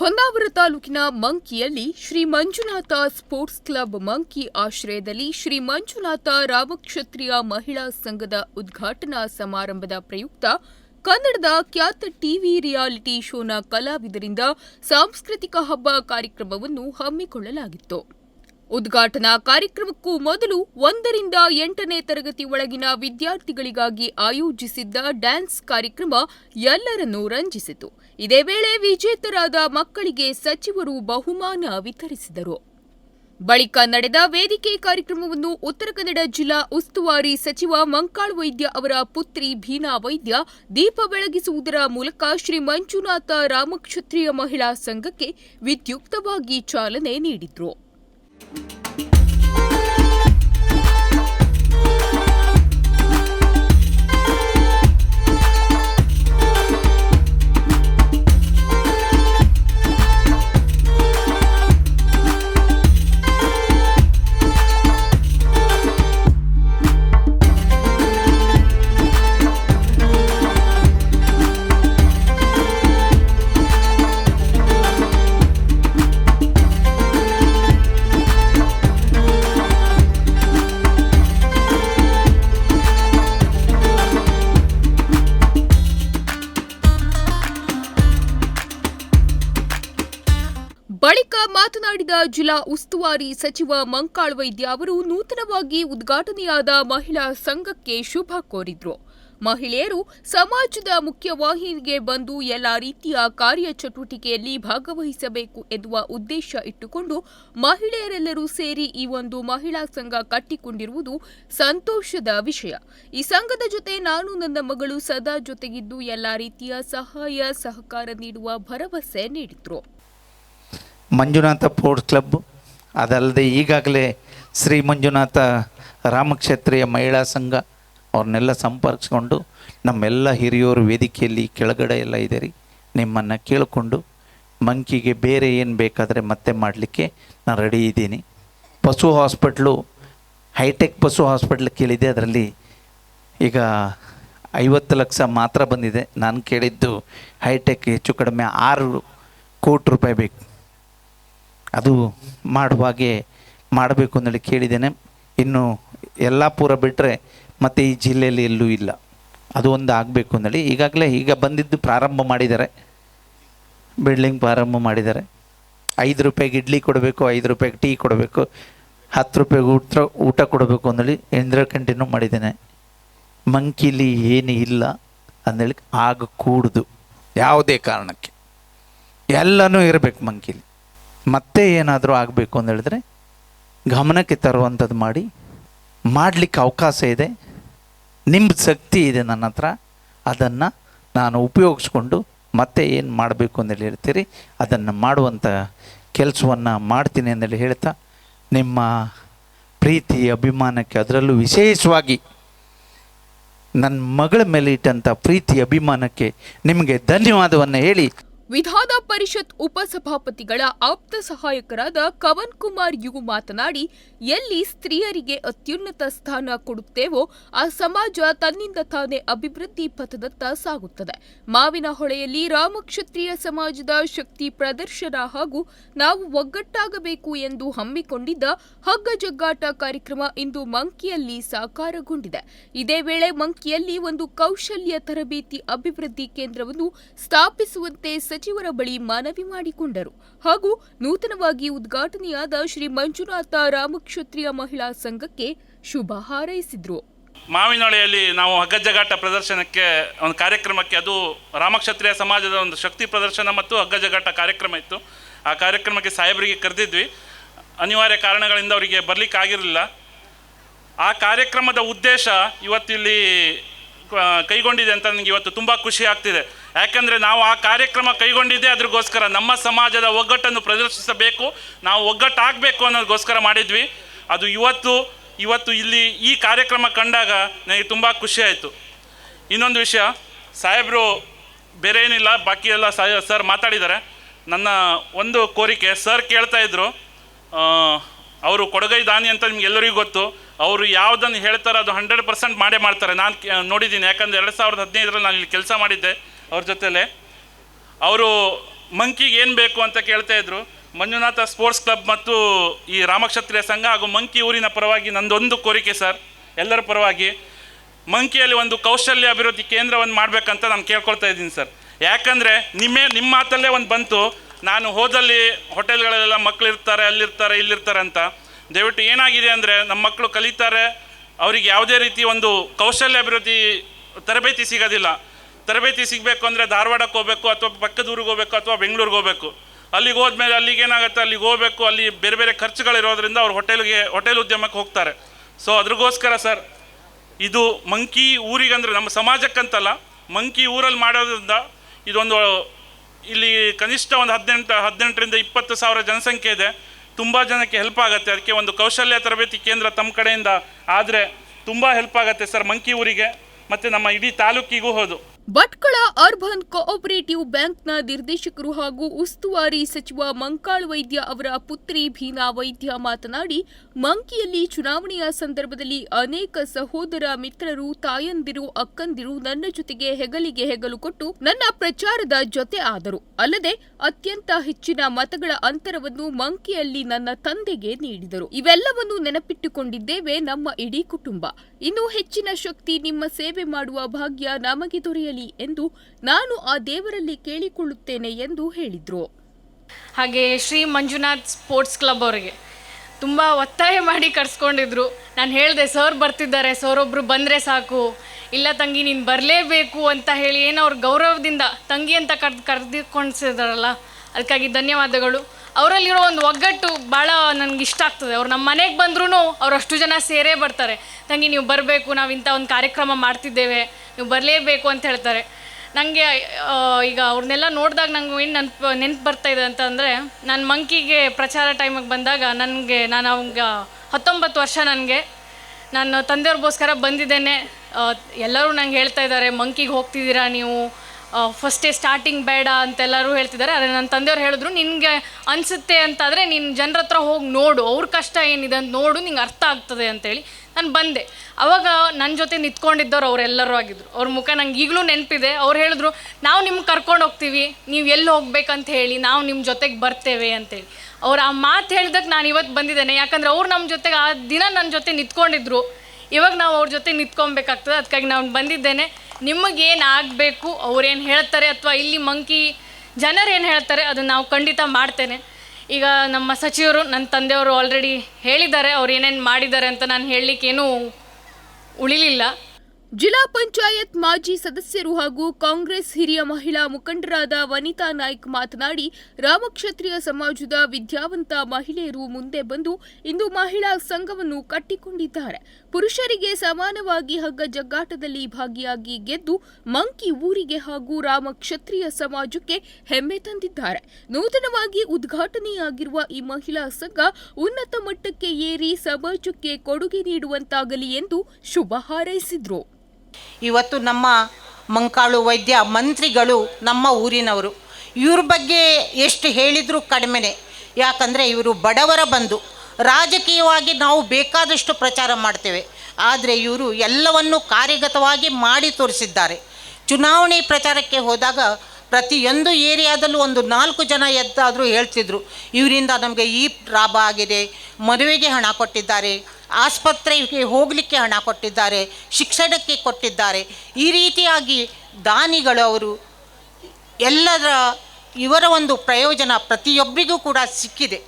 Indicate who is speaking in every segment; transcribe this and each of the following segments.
Speaker 1: ಹೊನ್ನಾವರ ತಾಲೂಕಿನ ಮಂಕಿಯಲ್ಲಿ Shri Manjunatha sports club Manki ಆಶ್ರಯದಲ್ಲಿ ಶ್ರೀ ಮಂಜುನಾಥ ರಾಮಕ್ಷತ್ರಿಯ ಮಹಿಳಾ ಸಂಘದ ಉದ್ಘಾಟನಾ ಸಮಾರಂಭದ ಪ್ರಯುಕ್ತ ಕನ್ನಡದ ಖ್ಯಾತ ಟಿವಿ ರಿಯಾಲಿಟಿ ಶೋನ ಕಲಾವಿದರಿಂದ ಸಾಂಸ್ಕೃತಿಕ ಹಬ್ಬ ಕಾರ್ಯಕ್ರಮವನ್ನು ಹಮ್ಮಿಕೊಳ್ಳಲಾಗಿತ್ತು. ಉದ್ಘಾಟನಾ ಕಾರ್ಯಕ್ರಮಕ್ಕೂ ಮೊದಲು ಒಂದರಿಂದ ಎಂಟನೇ ತರಗತಿ ಒಳಗಿನ ವಿದ್ಯಾರ್ಥಿಗಳಿಗಾಗಿ ಆಯೋಜಿಸಿದ್ದ ಡ್ಯಾನ್ಸ್ ಕಾರ್ಯಕ್ರಮ ಎಲ್ಲರನ್ನೂ ರಂಜಿಸಿತು. ಇದೇ ವೇಳೆ ವಿಜೇತರಾದ ಮಕ್ಕಳಿಗೆ ಸಚಿವರು ಬಹುಮಾನ ವಿತರಿಸಿದರು. ಬಳಿಕ ನಡೆದ ವೇದಿಕೆ ಕಾರ್ಯಕ್ರಮವನ್ನು ಉತ್ತರ ಕನ್ನಡ ಜಿಲ್ಲಾ ಉಸ್ತುವಾರಿ ಸಚಿವ ಮಂಕಾಳ್ ವೈದ್ಯ ಅವರ ಪುತ್ರಿ ಭೀನಾ ವೈದ್ಯ, ದೀಪ ಬೆಳಗಿಸುವುದರ ಮೂಲಕ ಶ್ರೀ ಮಂಜುನಾಥ ರಾಮಕ್ಷತ್ರಿಯ ಮಹಿಳಾ ಸಂಘಕ್ಕೆ ವಿದ್ಯುಕ್ತವಾಗಿ ಚಾಲನೆ ನೀಡಿದ್ರು. Thank you. ಜಿಲ್ಲಾ ಉಸ್ತುವಾರಿ ಸಚಿವ ಮಂಕಾಳ್ ವೈದ್ಯ ಅವರು ನೂತನವಾಗಿ ಉದ್ಘಾಟನೆಯಾದ ಮಹಿಳಾ ಸಂಘಕ್ಕೆ ಶುಭ ಕೋರಿದ್ರು. ಮಹಿಳೆಯರು ಸಮಾಜದ ಮುಖ್ಯವಾಹಿನಿಗೆ ಬಂದು ಎಲ್ಲ ರೀತಿಯ ಕಾರ್ಯಚಟುವಟಿಕೆಯಲ್ಲಿ ಭಾಗವಹಿಸಬೇಕು ಎನ್ನುವ ಉದ್ದೇಶ ಇಟ್ಟುಕೊಂಡು ಮಹಿಳೆಯರೆಲ್ಲರೂ ಸೇರಿ ಈ ಒಂದು ಮಹಿಳಾ ಸಂಘ ಕಟ್ಟಿಕೊಂಡಿರುವುದು ಸಂತೋಷದ ವಿಷಯ. ಈ ಸಂಘದ ಜೊತೆ ನಾನು ನನ್ನ ಮಗಳು ಸದಾ ಜೊತೆಗಿದ್ದು ಎಲ್ಲ ರೀತಿಯ ಸಹಾಯ ಸಹಕಾರ ನೀಡುವ ಭರವಸೆ ನೀಡಿದ್ರು.
Speaker 2: Manjunatha sports club. ಅದಲ್ಲದೆ ಈಗಾಗಲೇ ಶ್ರೀ ಮಂಜುನಾಥ ರಾಮಕ್ಷೇತ್ರೀಯ ಮಹಿಳಾ ಸಂಘ ಅವ್ರನ್ನೆಲ್ಲ ಸಂಪರ್ಕಿಸ್ಕೊಂಡು ನಮ್ಮೆಲ್ಲ ಹಿರಿಯೋರು ವೇದಿಕೆಯಲ್ಲಿ ಕೆಳಗಡೆ ಎಲ್ಲ ಇದೆ ರೀ. ನಿಮ್ಮನ್ನು ಕೇಳಿಕೊಂಡು ಮಂಕಿಗೆ ಬೇರೆ ಏನು ಬೇಕಾದರೆ ಮತ್ತೆ ಮಾಡಲಿಕ್ಕೆ ನಾನು ರೆಡಿ ಇದ್ದೀನಿ. ಪಶು ಹಾಸ್ಪಿಟ್ಲು, ಹೈಟೆಕ್ ಪಶು ಹಾಸ್ಪಿಟ್ಲ್ ಕೇಳಿದೆ, ಅದರಲ್ಲಿ ಈಗ ಐವತ್ತು ಲಕ್ಷ ಮಾತ್ರ ಬಂದಿದೆ. ನಾನು ಕೇಳಿದ್ದು ಹೈಟೆಕ್ ಹೆಚ್ಚು ಕಡಿಮೆ ಆರು ಕೋಟಿ ರೂಪಾಯಿ ಬೇಕು. ಅದು ಮಾಡುವಾಗೆ ಮಾಡಬೇಕು ಅಂತೇಳಿ ಕೇಳಿದ್ದೇನೆ. ಇನ್ನು ಯಲ್ಲಾಪುರ ಬಿಟ್ಟರೆ ಮತ್ತು ಈ ಜಿಲ್ಲೆಯಲ್ಲಿ ಎಲ್ಲೂ ಇಲ್ಲ. ಅದು ಒಂದು ಆಗಬೇಕು ಅಂತೇಳಿ. ಈಗಾಗಲೇ ಈಗ ಬಂದಿದ್ದು ಪ್ರಾರಂಭ ಮಾಡಿದ್ದಾರೆ. ಬಿಲ್ಡಿಂಗ್ ಪ್ರಾರಂಭ ಮಾಡಿದ್ದಾರೆ. ಐದು ರೂಪಾಯಿಗೆ ಇಡ್ಲಿ ಕೊಡಬೇಕು, ಐದು ರೂಪಾಯಿಗೆ ಟೀ ಕೊಡಬೇಕು, ಹತ್ತು ರೂಪಾಯಿಗೆ ಊಟ ಊಟ ಕೊಡಬೇಕು ಅಂದೇಳಿ ಎಂದ್ರ ಕಂಟಿನ್ಯೂ ಮಾಡಿದ್ದೇನೆ. ಮಂಕಿಲಿ ಏನು ಇಲ್ಲ ಅಂದೇಳಿ ಆಗ ಕೂಡುದು. ಯಾವುದೇ ಕಾರಣಕ್ಕೆ. ಎಲ್ಲನೂ ಇರಬೇಕು ಮಂಕಿಲಿ. ಮತ್ತೆ ಏನಾದರೂ ಆಗಬೇಕು ಅಂತ ಹೇಳಿದ್ರೆ ಗಮನಕ್ಕೆ ತರುವಂಥದ್ದು ಮಾಡಿ, ಮಾಡಲಿಕ್ಕೆ ಅವಕಾಶ ಇದೆ ನಿಮ್ಮ ಶಕ್ತಿ ಇದೆ ನನ್ನ ಹತ್ರ, ಅದನ್ನು ನಾನು ಉಪಯೋಗಿಸ್ಕೊಂಡು ಮತ್ತೆ ಏನು ಮಾಡಬೇಕು ಅಂತೇಳಿ ಹೇಳ್ತೀರಿ, ಅದನ್ನು ಮಾಡುವಂಥ ಕೆಲಸವನ್ನು ಮಾಡ್ತೀನಿ ಅಂತೇಳಿ ಹೇಳ್ತಾ, ನಿಮ್ಮ ಪ್ರೀತಿ, ಅಭಿಮಾನಕ್ಕೆ ಅದರಲ್ಲೂ ವಿಶೇಷವಾಗಿ ನನ್ನ ಮಗಳ ಮೇಲೆ ಇಟ್ಟಂಥ ಪ್ರೀತಿ, ಅಭಿಮಾನಕ್ಕೆ ನಿಮಗೆ ಧನ್ಯವಾದವನ್ನು ಹೇಳಿ
Speaker 1: ವಿಧಾನ ಪರಿಷತ್ ಉಪಸಭಾಪತಿಗಳ ಆಪ್ತ ಸಹಾಯಕರಾದ ಕವನ್ ಕುಮಾರ್ ಯು ಮಾತನಾಡಿ, ಎಲ್ಲಿ ಸ್ತ್ರೀಯರಿಗೆ ಅತ್ಯುನ್ನತ ಸ್ಥಾನ ಕೊಡುತ್ತೇವೋ ಆ ಸಮಾಜ ತನ್ನಿಂದ ತಾನೇ ಅಭಿವೃದ್ಧಿ ಪಥದತ್ತ ಸಾಗುತ್ತದೆ. ಮಾವಿನ ಹೊಳೆಯಲ್ಲಿ ರಾಮಕ್ಷತ್ರಿಯ ಸಮಾಜದ ಶಕ್ತಿ ಪ್ರದರ್ಶನ ಹಾಗೂ ನಾವು ಒಗ್ಗಟ್ಟಾಗಬೇಕು ಎಂದು ಹಮ್ಮಿಕೊಂಡಿದ್ದ ಹಗ್ಗ ಜಗ್ಗಾಟ ಕಾರ್ಯಕ್ರಮ ಇಂದು ಮಂಕಿಯಲ್ಲಿ ಸಾಕಾರಗೊಂಡಿದೆ. ಇದೇ ವೇಳೆ ಮಂಕಿಯಲ್ಲಿ ಒಂದು ಕೌಶಲ್ಯ ತರಬೇತಿ ಅಭಿವೃದ್ಧಿ ಕೇಂದ್ರವನ್ನು ಸ್ಥಾಪಿಸುವಂತೆ ಸಚಿವರ ಬಳಿ ಮನವಿ ಮಾಡಿಕೊಂಡರು. ಹಾಗೂ ನೂತನವಾಗಿ ಉದ್ಘಾಟನೆಯಾದ ಶ್ರೀ ಮಂಜುನಾಥ ರಾಮಕ್ಷತ್ರಿಯ ಮಹಿಳಾ ಸಂಘಕ್ಕೆ ಶುಭ ಹಾರೈಸಿದ್ರು.
Speaker 3: ಮಾವಿನೊಳೆಯಲ್ಲಿ ನಾವು ಹಗ್ಗಜಗಾಟ ಪ್ರದರ್ಶನಕ್ಕೆ ಒಂದು ಕಾರ್ಯಕ್ರಮಕ್ಕೆ ಅದು ರಾಮಕ್ಷತ್ರಿಯ ಸಮಾಜದ ಒಂದು ಶಕ್ತಿ ಪ್ರದರ್ಶನ ಮತ್ತು ಹಗ್ಗಜಗಾಟ ಕಾರ್ಯಕ್ರಮ ಇತ್ತು. ಆ ಕಾರ್ಯಕ್ರಮಕ್ಕೆ ಸಾಹೇಬರಿಗೆ ಕರೆದಿದ್ವಿ. ಅನಿವಾರ್ಯ ಕಾರಣಗಳಿಂದ ಅವರಿಗೆ ಬರಲಿಕ್ಕೆ ಆಗಿರಲಿಲ್ಲ ಆ ಕಾರ್ಯಕ್ರಮದ ಉದ್ದೇಶ ಇವತ್ತು ಇಲ್ಲಿ ಆ, ಕೈಗೊಂಡಿದೆ ಅಂತ ನನಗೆ ಇವತ್ತು ತುಂಬ ಖುಷಿ ಆಗ್ತಿದೆ. ಯಾಕಂದರೆ ನಾವು ಆ ಕಾರ್ಯಕ್ರಮ ಕೈಗೊಂಡಿದ್ದೆ ಅದ್ರಗೋಸ್ಕರ ನಮ್ಮ ಸಮಾಜದ ಒಗ್ಗಟ್ಟನ್ನು ಪ್ರದರ್ಶಿಸಬೇಕು, ನಾವು ಒಗ್ಗಟ್ಟಾಗಬೇಕು ಅನ್ನೋದಕ್ಕೋಸ್ಕರ ಮಾಡಿದ್ವಿ. ಅದು ಇವತ್ತು ಇವತ್ತು ಇಲ್ಲಿ ಈ ಕಾರ್ಯಕ್ರಮ ಕಂಡಾಗ ನನಗೆ ತುಂಬ ಖುಷಿ ಆಯಿತು. ಇನ್ನೊಂದು ವಿಷಯ, ಸಾಹೇಬರು ಬೇರೆ ಏನಿಲ್ಲ, ಬಾಕಿ ಎಲ್ಲ ಸರ್ ಮಾತಾಡಿದ್ದಾರೆ. ನನ್ನ ಒಂದು ಕೋರಿಕೆ, ಸರ್ ಕೇಳ್ತಾ ಇದ್ರು ಅವರು ಕೊಡಗೈ ದಾನಿ ಅಂತ ನಿಮ್ಗೆ ಎಲ್ಲರಿಗೂ ಗೊತ್ತು. ಅವರು ಯಾವುದನ್ನು ಹೇಳ್ತಾರೆ ಅದು ಹಂಡ್ರೆಡ್ ಪರ್ಸೆಂಟ್ ಮಾಡೇ ಮಾಡ್ತಾರೆ. ನಾನು ನೋಡಿದ್ದೀನಿ ಯಾಕಂದರೆ ಎರಡು ಸಾವಿರದ ಹದಿನೈದರಲ್ಲಿ ನಾನು ಇಲ್ಲಿ ಕೆಲಸ ಮಾಡಿದ್ದೆ ಅವ್ರ ಜೊತೆಲೆ. ಅವರು ಮಂಕಿಗೆ ಏನು ಬೇಕು ಅಂತ ಕೇಳ್ತಾ ಇದ್ರು. ಮಂಜುನಾಥ ಸ್ಪೋರ್ಟ್ಸ್ ಕ್ಲಬ್ ಮತ್ತು ಈ ರಾಮಕ್ಷತ್ರಿಯ ಸಂಘ ಹಾಗೂ ಮಂಕಿ ಊರಿನ ಪರವಾಗಿ ನಂದೊಂದು ಕೋರಿಕೆ ಸರ್. ಎಲ್ಲರ ಪರವಾಗಿ ಮಂಕಿಯಲ್ಲಿ ಒಂದು ಕೌಶಲ್ಯ ಅಭಿವೃದ್ಧಿ ಕೇಂದ್ರವನ್ನು ಮಾಡಬೇಕಂತ ನಾನು ಕೇಳ್ಕೊಳ್ತಾ ಇದ್ದೀನಿ ಸರ್. ಯಾಕಂದರೆ ನಿಮ್ಮೇ ನಿಮ್ಮ ಮಾತಲ್ಲೇ ಒಂದು ಬಂತು. ನಾನು ಹೋದಲ್ಲಿ ಹೋಟೆಲ್ಗಳಲ್ಲೆಲ್ಲ ಮಕ್ಕಳಿರ್ತಾರೆ ಅಲ್ಲಿರ್ತಾರೆ, ಇಲ್ಲಿರ್ತಾರೆ ಅಂತ. ದಯವಿಟ್ಟು ಏನಾಗಿದೆ ಅಂದರೆ ನಮ್ಮ ಮಕ್ಕಳು ಕಲಿತಾರೆ, ಅವರಿಗೆ ಯಾವುದೇ ರೀತಿ ಒಂದು ಕೌಶಲ್ಯ ಅಭಿವೃದ್ಧಿ ತರಬೇತಿ ಸಿಗೋದಿಲ್ಲ. ತರಬೇತಿ ಸಿಗಬೇಕು ಅಂದರೆ ಧಾರವಾಡಕ್ಕೆ ಹೋಗಬೇಕು, ಅಥವಾ ಪಕ್ಕದ ಊರಿಗೆ ಹೋಗಬೇಕು, ಅಥವಾ ಬೆಂಗಳೂರಿಗೆ ಹೋಗಬೇಕು. ಅಲ್ಲಿಗೆ ಹೋದ್ಮೇಲೆ ಅಲ್ಲಿಗೆ ಏನಾಗುತ್ತೆ? ಅಲ್ಲಿಗೆ ಹೋಗಬೇಕು, ಅಲ್ಲಿ ಬೇರೆ ಬೇರೆ ಖರ್ಚುಗಳಿರೋದ್ರಿಂದ ಅವ್ರು ಹೋಟೆಲ್ಗೆ ಹೋಟೆಲ್ ಉದ್ಯಮಕ್ಕೆ ಹೋಗ್ತಾರೆ. ಸೊ ಅದ್ರಿಗೋಸ್ಕರ ಸರ್, ಇದು ಮಂಕಿ ಊರಿಗಂದ್ರೆ ನಮ್ಮ ಸಮಾಜಕ್ಕಂತಲ್ಲ, ಮಂಕಿ ಊರಲ್ಲಿ ಮಾಡೋದ್ರಿಂದ ಇದೊಂದು ಇಲ್ಲಿ ಕನಿಷ್ಠ ಒಂದು ಹದಿನೆಂಟು, ಹದಿನೆಂಟರಿಂದ ಇಪ್ಪತ್ತು ಸಾವಿರ ಜನಸಂಖ್ಯೆ ಇದೆ. ತುಂಬ ಜನಕ್ಕೆ ಹೆಲ್ಪ್ ಆಗುತ್ತೆ. ಅದಕ್ಕೆ ಒಂದು ಕೌಶಲ್ಯ ತರಬೇತಿ ಕೇಂದ್ರ ತಮ್ಮ ಕಡೆಯಿಂದ ಆದರೆ ತುಂಬ ಹೆಲ್ಪ್ ಆಗುತ್ತೆ ಸರ್, ಮಂಕಿ ಊರಿಗೆ ಮತ್ತು ನಮ್ಮ ಇಡೀ ತಾಲೂಕಿಗೂ ಹೌದು.
Speaker 1: ಭಟ್ಕಳ ಅರ್ಬನ್ ಕೋಆಪರೇಟಿವ್ ಬ್ಯಾಂಕ್ನ ನಿರ್ದೇಶಕರು ಹಾಗೂ ಉಸ್ತುವಾರಿ ಸಚಿವ ಮಂಕಾಳ್ ವೈದ್ಯ ಅವರ ಪುತ್ರಿ ಭೀನಾ ವೈದ್ಯ ಮಾತನಾಡಿ, ಮಂಕಿಯಲ್ಲಿ ಚುನಾವಣೆಯ ಸಂದರ್ಭದಲ್ಲಿ ಅನೇಕ ಸಹೋದರ ಮಿತ್ರರು ತಾಯಂದಿರು, ಅಕ್ಕಂದಿರು ನನ್ನ ಜೊತೆಗೆ ಹೆಗಲಿಗೆ ಹೆಗಲು ಕೊಟ್ಟು ನನ್ನ ಪ್ರಚಾರದ ಜೊತೆ ಆದರು. ಅಲ್ಲದೆ, ಅತ್ಯಂತ ಹೆಚ್ಚಿನ ಮತಗಳ ಅಂತರವನ್ನು ಮಂಕಿಯಲ್ಲಿ ನನ್ನ ತಂದೆಗೆ ನೀಡಿದರು. ಇವೆಲ್ಲವನ್ನು ನೆನಪಿಟ್ಟುಕೊಂಡಿದ್ದೇವೆ ನಮ್ಮ ಇಡೀ ಕುಟುಂಬ. ಇನ್ನೂ ಹೆಚ್ಚಿನ ಶಕ್ತಿ ನಿಮ್ಮ ಸೇವೆ ಮಾಡುವ ಭಾಗ್ಯ ನಮಗೆ ದೊರೆಯಲಿ. ಎಂದು ನಾನು ಆ ದೇವರಲ್ಲಿ ಕೇಳಿಕೊಳ್ಳುತ್ತೇನೆ ಎಂದು ಹೇಳಿದರು.
Speaker 4: ಹಾಗೆ ಶ್ರೀ ಮಂಜುನಾಥ್ ಸ್ಪೋರ್ಟ್ಸ್ ಕ್ಲಬ್ ಅವರಿಗೆ ತುಂಬ ಒತ್ತಾಯ ಮಾಡಿ ಕರ್ಸ್ಕೊಂಡಿದ್ರು. ನಾನು ಹೇಳಿದೆ, ಸರ್ ಬರ್ತಿದ್ದಾರೆ ಸರ್ ಒಬ್ಬರು ಬಂದರೆ ಸಾಕು. ಇಲ್ಲ ತಂಗಿ, ನೀನು ಬರಲೇಬೇಕು ಅಂತ ಹೇಳಿ ಏನೋ ಅವ್ರ ಗೌರವದಿಂದ ತಂಗಿ ಅಂತ ಕರೆದು, ಕರೆದುಕೊಂಡಿಸಿದಾರಲ್ಲ, ಅದಕ್ಕಾಗಿ ಧನ್ಯವಾದಗಳು. ಅವರಲ್ಲಿರೋ ಒಂದು ಒಗ್ಗಟ್ಟು ಭಾಳ ನನಗೆ ಇಷ್ಟ ಆಗ್ತದೆ. ಅವ್ರು ನಮ್ಮ ಮನೆಗೆ ಬಂದ್ರೂ ಅವ್ರು ಅಷ್ಟು ಜನ ಸೇರೇ ಬರ್ತಾರೆ. ತಂಗಿ, ನೀವು ಬರಬೇಕು, ನಾವು ಇಂಥ ಒಂದು ಕಾರ್ಯಕ್ರಮ ಮಾಡ್ತಿದ್ದೇವೆ. ನೀವು ಬರಲೇಬೇಕು ಅಂತ ಹೇಳ್ತಾರೆ. ನನಗೆ ಈಗ ಅವ್ರನ್ನೆಲ್ಲ ನೋಡಿದಾಗ ನಂಗೆ ಏನು ನೆನಪು ನೆನ್ಪು ಇದೆ ಅಂತಂದರೆ, ನಾನು ಮಂಕಿಗೆ ಪ್ರಚಾರ ಟೈಮಿಗೆ ಬಂದಾಗ ನನಗೆ, ನಾನು ಅವಾಗ ಹತ್ತೊಂಬತ್ತು ವರ್ಷ ನನಗೆ. ನಾನು ತಂದೆಯವ್ರಿಗೋಸ್ಕರ ಬಂದಿದ್ದೇನೆ. ಎಲ್ಲರೂ ನಂಗೆ ಹೇಳ್ತಾ ಇದ್ದಾರೆ, ಮಂಕಿಗೆ ಹೋಗ್ತಿದ್ದೀರಾ ನೀವು? ಫಸ್ಟೇ ಸ್ಟಾರ್ಟಿಂಗ್ ಬೇಡ ಅಂತೆಲ್ಲರೂ ಹೇಳ್ತಿದ್ದಾರೆ. ಆದರೆ ನನ್ನ ತಂದೆಯವ್ರು ಹೇಳಿದ್ರು, ನಿನಗೆ ಅನಿಸುತ್ತೆ ಅಂತಾದರೆ ನೀನು ಜನರ ಹೋಗಿ ನೋಡು. ಅವ್ರ ಕಷ್ಟ ಏನಿದೆ ಅಂತ ನೋಡು, ನಿಂಗೆ ಅರ್ಥ ಆಗ್ತದೆ ಅಂತೇಳಿ ನಾನು ಬಂದೆ. ಅವಾಗ ನನ್ನ ಜೊತೆ ನಿಂತ್ಕೊಂಡಿದ್ದವ್ರು ಅವರೆಲ್ಲರೂ ಆಗಿದ್ರು. ಅವ್ರ ಮುಖ ನಂಗೆ ಈಗಲೂ ನೆನಪಿದೆ. ಅವ್ರು ಹೇಳಿದ್ರು, ನಾವು ನಿಮ್ಗೆ ಕರ್ಕೊಂಡು ಹೋಗ್ತೀವಿ. ನೀವು ಎಲ್ಲಿ ಹೋಗ್ಬೇಕಂತ ಹೇಳಿ, ನಾವು ನಿಮ್ಮ ಜೊತೆಗೆ ಬರ್ತೇವೆ ಅಂತೇಳಿ ಅವ್ರು ಆ ಮಾತು ಹೇಳಿದಕ್ಕೆ ನಾನು ಇವತ್ತು ಬಂದಿದ್ದೇನೆ. ಯಾಕಂದ್ರೆ ಅವ್ರು ನಮ್ಮ ಜೊತೆಗೆ ಆ ದಿನ ನನ್ನ ಜೊತೆ ನಿಂತ್ಕೊಂಡಿದ್ರು. ಇವಾಗ ನಾವು ಅವ್ರ ಜೊತೆ ನಿಂತ್ಕೊಬೇಕಾಗ್ತದೆ. ಅದಕ್ಕಾಗಿ ನಾನು ಬಂದಿದ್ದೇನೆ. ನಿಮಗೇನು ಆಗಬೇಕು? ಅವ್ರೇನು ಹೇಳ್ತಾರೆ? ಅಥವಾ ಇಲ್ಲಿ ಮಂಕಿ ಜನರು ಏನು ಹೇಳ್ತಾರೆ? ಅದನ್ನು ನಾವು ಖಂಡಿತ ಮಾಡ್ತೇನೆ. ಈಗ ನಮ್ಮ ಸಚಿವರು ನನ್ನ ತಂದೆಯವರು ಆಲ್ರೆಡಿ ಹೇಳಿದ್ದಾರೆ. ಅವ್ರು ಏನೇನು ಮಾಡಿದ್ದಾರೆ ಅಂತ ನಾನು ಹೇಳಲಿಕ್ಕೇನೂ ഉള്ളിലില്ല.
Speaker 1: ಜಿಲ್ಲಾ ಪಂಚಾಯತ್ ಮಾಜಿ ಸದಸ್ಯರು ಹಾಗೂ ಕಾಂಗ್ರೆಸ್ ಹಿರಿಯ ಮಹಿಳಾ ಮುಖಂಡರಾದ ವನಿತಾ ನಾಯ್ಕ್ ಮಾತನಾಡಿ, ರಾಮಕ್ಷತ್ರಿಯ ಸಮಾಜದ ವಿದ್ಯಾವಂತ ಮಹಿಳೆಯರು ಮುಂದೆ ಬಂದು ಇಂದು ಮಹಿಳಾ ಸಂಘವನ್ನು ಕಟ್ಟಿಕೊಂಡಿದ್ದಾರೆ. ಪುರುಷರಿಗೆ ಸಮಾನವಾಗಿ ಹಗ್ಗ ಜಗ್ಗಾಟದಲ್ಲಿ ಭಾಗಿಯಾಗಿ ಗೆದ್ದು ಮಂಕಿ ಊರಿಗೆ ಹಾಗೂ ರಾಮಕ್ಷತ್ರಿಯ ಸಮಾಜಕ್ಕೆ ಹೆಮ್ಮೆ ತಂದಿದ್ದಾರೆ. ನೂತನವಾಗಿ ಉದ್ಘಾಟನೆಯಾಗಿರುವ ಈ ಮಹಿಳಾ ಸಂಘ ಉನ್ನತ ಮಟ್ಟಕ್ಕೆ ಏರಿ ಸಮಾಜಕ್ಕೆ ಕೊಡುಗೆ ನೀಡುವಂತಾಗಲಿ ಎಂದು ಶುಭ ಹಾರೈಸಿದ್ರು.
Speaker 5: ಇವತ್ತು ನಮ್ಮ ಮಂಕಾಳು ವೈದ್ಯ ಮಂತ್ರಿಗಳು ನಮ್ಮ ಊರಿನವರು. ಇವ್ರ ಬಗ್ಗೆ ಎಷ್ಟು ಹೇಳಿದರೂ ಕಡಿಮೆನೆ. ಯಾಕಂದರೆ ಇವರು ಬಡವರ ಬಂದು ರಾಜಕೀಯವಾಗಿ ನಾವು ಬೇಕಾದಷ್ಟು ಪ್ರಚಾರ ಮಾಡ್ತೇವೆ. ಆದರೆ ಇವರು ಎಲ್ಲವನ್ನು ಕಾರ್ಯಗತವಾಗಿ ಮಾಡಿ ತೋರಿಸಿದ್ದಾರೆ. ಚುನಾವಣೆ ಪ್ರಚಾರಕ್ಕೆ ಹೋದಾಗ ಪ್ರತಿಯೊಂದು ಏರಿಯಾದಲ್ಲೂ ಒಂದು ನಾಲ್ಕು ಜನ ಎದ್ದಾದರೂ ಹೇಳ್ತಿದ್ರು. ಇವರಿಂದ ನಮಗೆ ಈ ಲಾಭ ಆಗಿದೆ. ಮದುವೆಗೆ ಹಣ ಕೊಟ್ಟಿದ್ದಾರೆ. ಆಸ್ಪತ್ರೆಗೆ ಹೋಗಲಿಕ್ಕೆ ಹಣ ಕೊಟ್ಟಿದ್ದಾರೆ, ಶಿಕ್ಷಣಕ್ಕೆ ಕೊಟ್ಟಿದ್ದಾರೆ. ಈ ರೀತಿಯಾಗಿ ದಾನಿಗಳು ಅವರು ಎಲ್ಲರ ಇವರ ಒಂದು ಪ್ರಯೋಜನ ಪ್ರತಿಯೊಬ್ಬರಿಗೂ ಕೂಡ ಸಿಕ್ಕಿದೆ.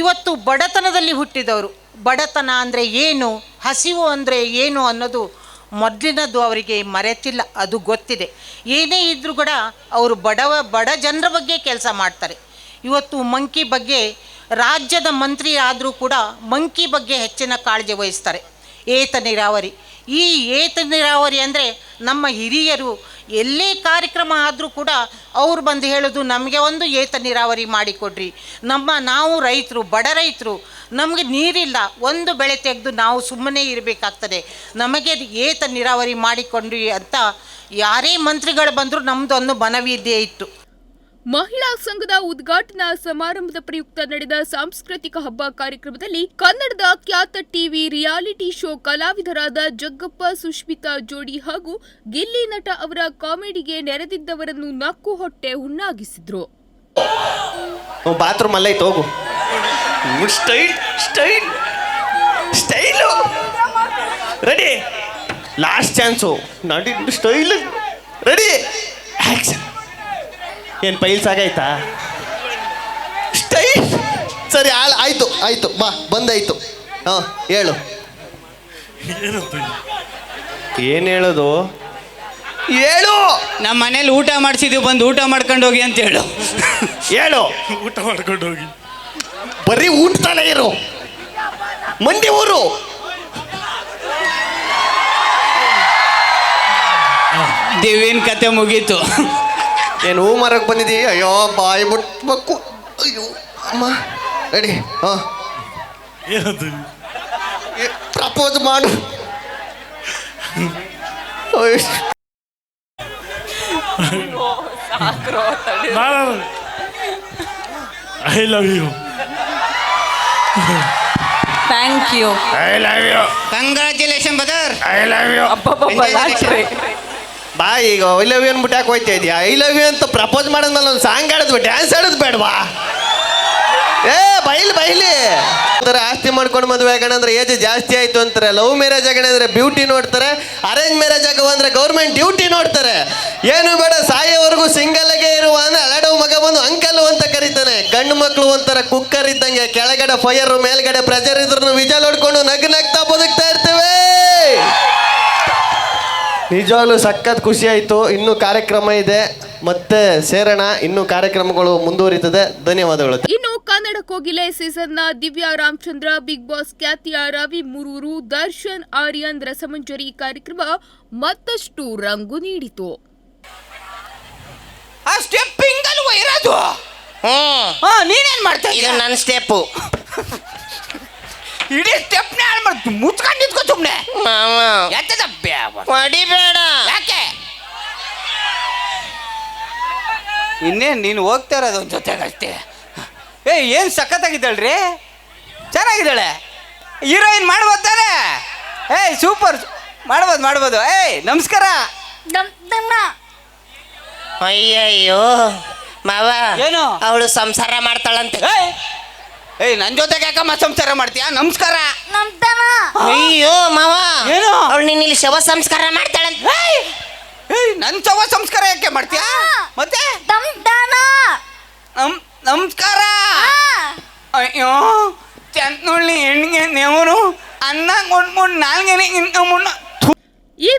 Speaker 5: ಇವತ್ತು ಬಡತನದಲ್ಲಿ ಹುಟ್ಟಿದವರು, ಬಡತನ ಅಂದರೆ ಏನು, ಹಸಿವು ಅಂದರೆ ಏನು ಅನ್ನೋದು ಮೊದಲಿನದ್ದು ಅವರಿಗೆ ಮರೆತಿಲ್ಲ, ಅದು ಗೊತ್ತಿದೆ. ಏನೇ ಇದ್ದರೂ ಕೂಡ ಅವರು ಬಡವ, ಬಡ ಜನರ ಬಗ್ಗೆ ಕೆಲಸ ಮಾಡ್ತಾರೆ. ಇವತ್ತು ಮಂಕಿ ಬಗ್ಗೆ ರಾಜ್ಯದ ಮಂತ್ರಿ ಆದರೂ ಕೂಡ ಮಂಕಿ ಬಗ್ಗೆ ಹೆಚ್ಚಿನ ಕಾಳಜಿ ವಹಿಸ್ತಾರೆ. ಏತ ನೀರಾವರಿ. ಈ ಏತ ನೀರಾವರಿ ಅಂದರೆ ನಮ್ಮ ಹಿರಿಯರು ಎಲ್ಲೇ ಕಾರ್ಯಕ್ರಮ ಆದರೂ ಕೂಡ ಅವ್ರು ಬಂದು ಹೇಳೋದು, ನಮಗೆ ಒಂದು ಏತ ನೀರಾವರಿ ಮಾಡಿಕೊಡ್ರಿ ನಮ್ಮ ನಾವು ರೈತರು, ಬಡ ರೈತರು, ನಮಗೆ ನೀರಿಲ್ಲ. ಒಂದು ಬೆಳೆ ತೆಗೆದು ನಾವು ಸುಮ್ಮನೆ ಇರಬೇಕಾಗ್ತದೆ. ನಮಗೆ ಏತ ನೀರಾವರಿ ಮಾಡಿಕೊಂಡ್ರಿ ಅಂತ ಯಾರೇ ಮಂತ್ರಿಗಳು ಬಂದರೂ ನಮ್ಮದೊಂದು ಮನವಿ ಇದ್ದೇ ಇತ್ತು.
Speaker 1: ಮಹಿಳಾ ಸಂಘದ ಉದ್ಘಾಟನಾ ಸಮಾರಂಭದ ಪ್ರಯುಕ್ತ ನಡೆದ ಸಾಂಸ್ಕೃತಿಕ ಹಬ್ಬ ಕಾರ್ಯಕ್ರಮದಲ್ಲಿ ಕನ್ನಡದ ಖ್ಯಾತ ಟಿವಿ ರಿಯಾಲಿಟಿ ಶೋ ಕಲಾವಿದರಾದ ಜಗ್ಗಪ್ಪ ಸುಷ್ಮಿತಾ ಜೋಡಿ ಹಾಗೂ ಗಿಲ್ಲಿ ನಟ ಅವರ ಕಾಮಿಡಿಗೆ ನೆರೆದಿದ್ದವರನ್ನು ನಕ್ಕು ಹೊಟ್ಟೆ ಹುಣ್ಣಾಗಿಸಿದ್ರು
Speaker 6: ಬಾತ್ರೂಮ್ ಅಲ್ಲೇ ಹೋಗು. Style style, style. Ready. Last chance. ನಾಡಿ ಸ್ಟೈಲ್. ರೆಡಿ. ಆ್ಯಕ್ಷನ್. ಏನು ಪೈಲ್ಸ್ ಆಗೈತಾ? ಸ್ಟೈಲ್
Speaker 7: ಸರಿ ಆಲ್ ಆಯ್ತು ಆಯ್ತು ಬಾ ಬಂದಾಯ್ತು. ಹಾಂ ಹೇಳು.
Speaker 6: ಏನು ಹೇಳೋದು? ಹೇಳು!
Speaker 8: ನಮ್ಮ ಮನೇಲಿ ಊಟ ಮಾಡಿಸಿದೀವಿ ಬಂದು ಊಟ ಮಾಡ್ಕೊಂಡು ಹೋಗಿ ಅಂತ ಹೇಳು.
Speaker 6: ಹೇಳು.
Speaker 3: ಊಟ ಮಾಡ್ಕೊಂಡು ಹೋಗಿ.
Speaker 6: ಬರೀ ತಾನೇ ಇರು. ಮಂಡಿ ಊರು.
Speaker 8: ದೇವಿನ ಕತೆ ಮುಗೀತು.
Speaker 7: ಏನು ಹೂ ಮರಕ್ಕೆ ಬಂದಿದ್ದೀ ಅಯ್ಯೋ ಬಾಯಿ ಮುಟ್ಬೇಕು. ಅಯ್ಯೋ ಅಮ್ಮ ರೆಡಿ ಹಾಂ. ಪ್ರಪೋಸ್ ಮಾಡು.
Speaker 3: I love you
Speaker 9: thank you
Speaker 6: I love you
Speaker 8: congratulation brother
Speaker 6: I love you ಬಾ ಈಗ ಐ ಲವ್ ಯು ಅನ್ಬಿಟ್ಟು ಯಾಕೆ ಹೋಯ್ತಾ ಇದೆಯಾ? ಐ ಲವ್ ಯು ಅಂತ ಪ್ರಪೋಸ್ ಮಾಡಿದ್ಮೇಲೆ ಒಂದು ಸಾಂಗ್ ಆಡಿದ್ವಿ ಡ್ಯಾನ್ಸ್ ಆಡೋದು ಬೇಡವಾ? ಏ, ಬೈಲಿ ಬೈಲಿ. ಆಸ್ತಿ ಮಾಡ್ಕೊಂಡು ಮದುವೆ ಆಗೋಣ ಅಂದ್ರೆ ಏಜ್ ಜಾಸ್ತಿ ಆಯ್ತು ಅಂತಾರೆ. ಲವ್ ಮ್ಯಾರೇಜ್ ಆಗಣ ಅಂದ್ರೆ ಬ್ಯೂಟಿ ನೋಡ್ತಾರೆ. ಅರೇಂಜ್ ಮ್ಯಾರೇಜ್ ಆಗುವ ಅಂದ್ರೆ ಗೌರ್ಮೆಂಟ್ ಡ್ಯೂಟಿ ನೋಡ್ತಾರೆ. ಏನು ಬೇಡ, ಸಾಯೋವರೆಗೂ ಆಗೇ ಇರುವ ಅಂದ್ರೆ ಅಲಡವ್ ಮಗ ಬಂದು ಅಂಕಲ್ ಅಂತ ಕರೀತಾನೆ. ಗಂಡು ಮಕ್ಕಳು ಒಂಥರ ಕುಕ್ಕರ್ ಇದ್ದಂಗೆ, ಕೆಳಗಡೆ ಫೈರ್ ಮೇಲ್ಗಡೆ ಪ್ರೆಜರ್ ಇದ್ರು ವಿಜಲ್ ಹೊಡ್ಕೊಂಡು ನಗ್ ನಗ್ತಾ ಬದುಕ್ತಾ ಇರ್ತೇವೆ. ನಿಜವಾಗ್ಲೂ ಸಖತ್ ಖುಷಿ ಆಯಿತು. ಇನ್ನು ಕಾರ್ಯಕ್ರಮ ಇದೆ. ಮತ್ತೆ ಸೇರೋಣ. ಇನ್ನೂ ಕಾರ್ಯಕ್ರಮಗಳು ಮುಂದುವರಿತದೆ. ಧನ್ಯವಾದಗಳು.
Speaker 1: ಇನ್ನು ಕನ್ನಡ ಕೋಗಿಲೆ ಸೀಸನ್ನ ದಿವ್ಯಾ ರಾಮಚಂದ್ರ ಬಿಗ್ ಬಾಸ್ ಖ್ಯಾತಿಯ ರವಿ ಮುರೂರು ದರ್ಶನ್ ಆರ್ಯನ್ ರಸಮಂಜರಿ ಕಾರ್ಯಕ್ರಮ ಮತ್ತಷ್ಟು ರಂಗು ನೀಡಿತು.
Speaker 8: ಆ ಸ್ಟೆಪ್ ಹಿಂಗಲ್ವ ಇರೋದು? ಹಾ ನೀನೇನ್ ಮಾಡ್ತಾ
Speaker 5: ಇದು ನನ್ನ ಸ್ಟೆಪ್ಪು
Speaker 8: ಇಡೀ ಮುಚ್ಕೊಂಡು ನಿಂತ್ಕೋ ಸುಮ್ಮನೆ ಎತ್ತದ
Speaker 5: ಹೊಡಿಬೇಡ.
Speaker 8: ಯಾಕೆ? ಇನ್ನೇನು ನೀನು ಹೋಗ್ತಾ ಇರೋದು ಒಂದು ಜೊತೆಗಷ್ಟೇ. ಏ ಏನು ಸಖತ್ತಾಗಿದ್ದಾಳ್ರಿ? ಚೆನ್ನಾಗಿದ್ದಾಳೆ. ಹೀರೋಯಿನ್ ಮಾಡ್ಬೋದು ತಾನೆ? ಏಯ್ ಸೂಪರ್. ಮಾಡ್ಬೋದು ಮಾಡ್ಬೋದು. ಏಯ್ ನಮಸ್ಕಾರ.
Speaker 5: ಅಯ್ಯಯ್ಯೋ ಮಾವ.
Speaker 8: ಏನು?
Speaker 5: ಅವಳು ಸಂಸಾರ ಮಾಡ್ತಾಳಂತೆ.
Speaker 8: ಏಯ್ ನನ್ ನನ್ನ ಜೊತೆಗೆ ಯಾಕಮ್ಮ ಸಂಸ್ಕಾರ ಮಾಡ್ತೀಯಾ? ನಮಸ್ಕಾರ.
Speaker 5: ಅಯ್ಯೋ ಮಾವ.
Speaker 8: ಏನು?
Speaker 5: ಅವಳು ನಿನ್ನ ಇಲ್ಲಿ ಶವ ಸಂಸ್ಕಾರ ಮಾಡ್ತಾಳೆ
Speaker 8: ಏಯ್! ಏಯ್ ನನ್ನ ಶವ ಸಂಸ್ಕಾರ ಯಾಕೆ ಮಾಡ್ತೀಯಾ? ಮತ್ತೆ? ನಮ್ ನಮಸ್ಕಾರ. ಅಯ್ಯೋ ಚಂದ್ನುಳ್ಳಿ ಹೆಣ್ಣಿಗೆ ನೆವರು ಅನ್ನ ಕೊಂಡ್ಕೊಂಡು ನಾಲ್ಗೆನೆ ಇನ್ನು ಮುನ್ನ
Speaker 1: ಈ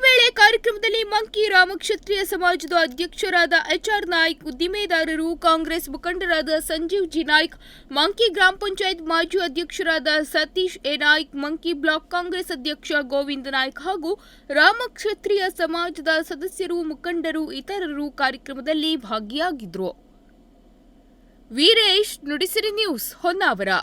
Speaker 1: ಕಾರ್ಯಕ್ರಮದಲ್ಲಿ ಮಂಕಿ ರಾಮಕ್ಷತ್ರಿಯ ಸಮಾಜದ ಅಧ್ಯಕ್ಷರಾದ ಎಚ್ಆರ್ ನಾಯ್ಕ್, ಉದ್ದಿಮೆದಾರರು ಕಾಂಗ್ರೆಸ್ ಮುಖಂಡರಾದ ಸಂಜೀವ್ ಜಿ ನಾಯ್ಕ್, ಮಂಕಿ ಗ್ರಾಮ ಪಂಚಾಯತ್ ಮಾಜಿ ಅಧ್ಯಕ್ಷರಾದ ಸತೀಶ್ ಎ ನಾಯ್ಕ್, ಮಂಕಿ ಬ್ಲಾಕ್ ಕಾಂಗ್ರೆಸ್ ಅಧ್ಯಕ್ಷ ಗೋವಿಂದ ನಾಯ್ಕ್ ಹಾಗೂ ರಾಮಕ್ಷತ್ರಿಯ ಸಮಾಜದ ಸದಸ್ಯರು, ಮುಖಂಡರು ಇತರರು ಕಾರ್ಯಕ್ರಮದಲ್ಲಿ ಭಾಗಿಯಾಗಿದ್ರು. ವೀರೇಶ್ ನುಡಿಸಿರಿ ನ್ಯೂಸ್ ಹೊನ್ನಾವರ.